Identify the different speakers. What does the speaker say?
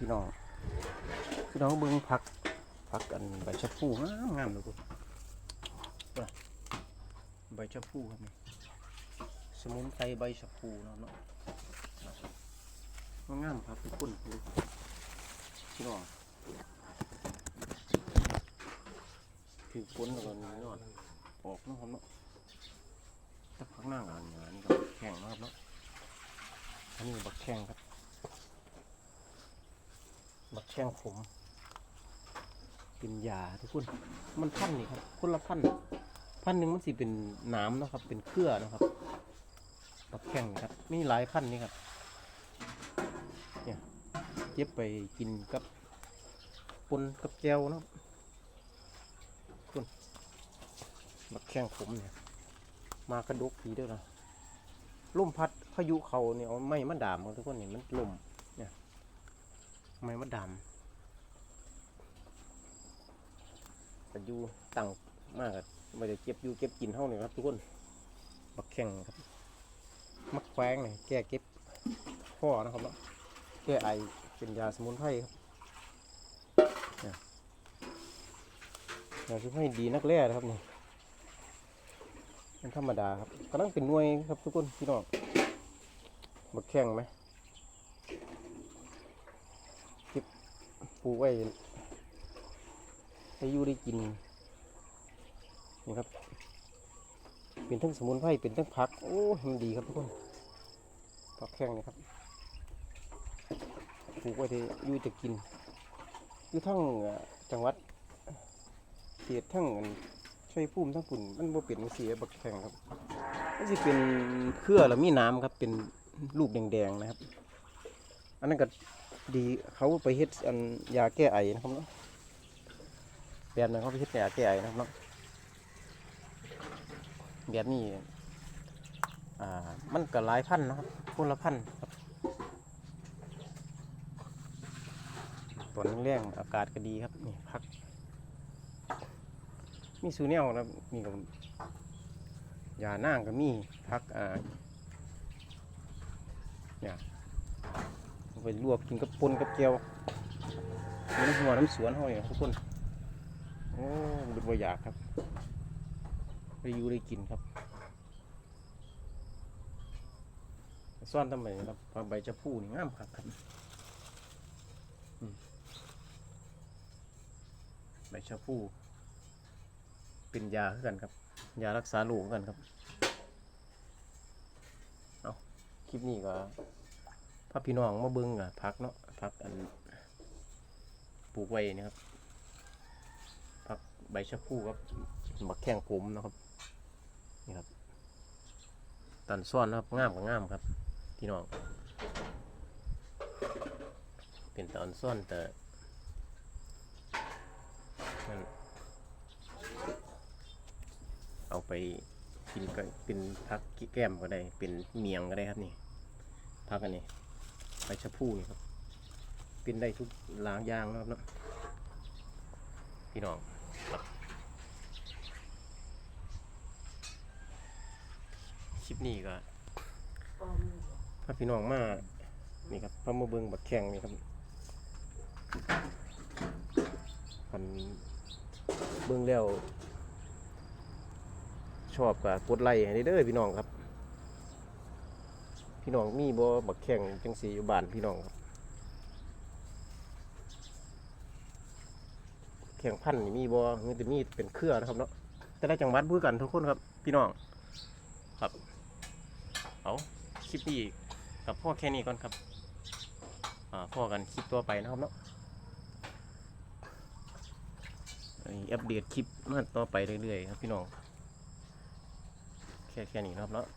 Speaker 1: พี่น้องพี่น้องเบิ่งผักผักอันใบชะพูงามงามเลยกูว่าใบชะพูครับสมุนไพรใบชะพูเนาะเนาะงามครับทุกคนพี่น้องถือฝนแล้วก็นี่นาะออกเนาะครับเนาะถ้าพักหน้ากันเนี่ยอันนี้ก็แข็งเนาะครับเนาะอันนี้บักแข็งครับ บักแข้งขมเป็นยาทุกคน มันพันนี่ครับ คนละพันพันหนึ่งมันสิเป็นน้ำนะครับ เป็นเครือนะครับบักแข้งครับ มีหลายพันนี่ครับ เนี่ยเก็บไปกินกับปนกับแก้วนะคุณบักแข้งขมเนี่ย มากระดกผีด้วยนะลมพัดพายุเขาเนี่ยเอาไม้มาดามทุกคนเนี่ยมันลม ไม้มะดำแต่อยู่ตั้งมากอะไม่ได้เก็บอยู่เก็บกินเท่านี่ครับทุกคนบักแข่งครับ มักแควงเนี่ยแก้เก็บข้อนะครับเนาะแก้ไอเป็นยาสมุนไพรครับเนี่ยยาสมุนไพรดีนักแร่นะครับนี่เป็นธรรมดาครับกำลังเป็นหน่วยครับทุกคนพี่น้องบักแข่งไหม ปลูกไว้ให้อยู่ได้กินนี่ครับ เป็นทั้งสมุนไพรเป็นทั้งผัก โอ้มันดีครับทุกคนผักแข้งนี่ครับปลูกไว้ที่อยู่จะกินอยู่ทั้งจังหวัดเขตทั้งอันชัยภูมิทั้งปุ่นมันบ่เป็นเสียบักแข้งครับมันจะเป็นเครือแล้วมีน้ำครับเป็นลูกแดงๆนะครับ อันนั้นก็ ดีเขาไปเฮ็ดอันยาแก้ไอนะครับเนาะแบบนั้นเขาไปเฮ็ดยาแก้ไอนะครับเนาะแบบนี้อ่ามันก็หลายพันธุ์นะครับคนละพันธุ์ครับตอนแรงอากาศก็ดีครับนี่พัก มีสูแนวนะมีกับยาหนั่งก็มีพักอ่าเนี่ย เอาไปลวกกินกับปนกับเจียวมีน้ำหัวน้ำสวนเขาเนี่ยทุกคน โอ้เป็นบอยากครับได้อยู่ได้กินครับซ่อนทำไมครับพอใบจะพูนี่งามครับครับใบชะพูเป็นยาคือกันครับ ยารักษาโรคคือกันครับ เอาคลิปนี้ก็ พาพี่น้องมาเบิ่งอะพักเนาะพักอันปลูกไว้นี่ครับพักใบชะพูครับบักแข้งผมนะครับนี่ครับตันซ่อนนะครับงามกับงามครับ พี่น้อง เป็นตอนซ่อนแต่เอาไปกินก็เป็นพักแก้มก็ได้ เป็นเมียงก็ได้ครับนี่พักอันนี้ ใบชะพูนี่ครับเป็นได้ทุกหลางยางนะครับเนาะพี่น้องคลิปนี้ก็พาพี่น้องมานี่ครับพามาเบิงบักแข่งนี่ครับคันเบิ้งแล้วชอบก็กดไลค์ให้เด้อพี่น้องครับ พี่น้องมีบ่บักแข่งจังสีอยู่บ้านพี่น้องครับแข่งพันธุ์นี่มีบ่มีแต่มีเป็นเครือนะครับเนาะแต่ละจังหวัดพูดกันทุกคนครับ พี่น้องครับเอาคลิปนี้กับพ่อแค่นี้ก่อนครับอ่าพ่อกันคลิปตัวไปนะครับเนาะอันนี้อัปเดตคลิปมาต่อไปเรื่อยๆครับพี่น้องแค่แค่นี้นะครับเนาะ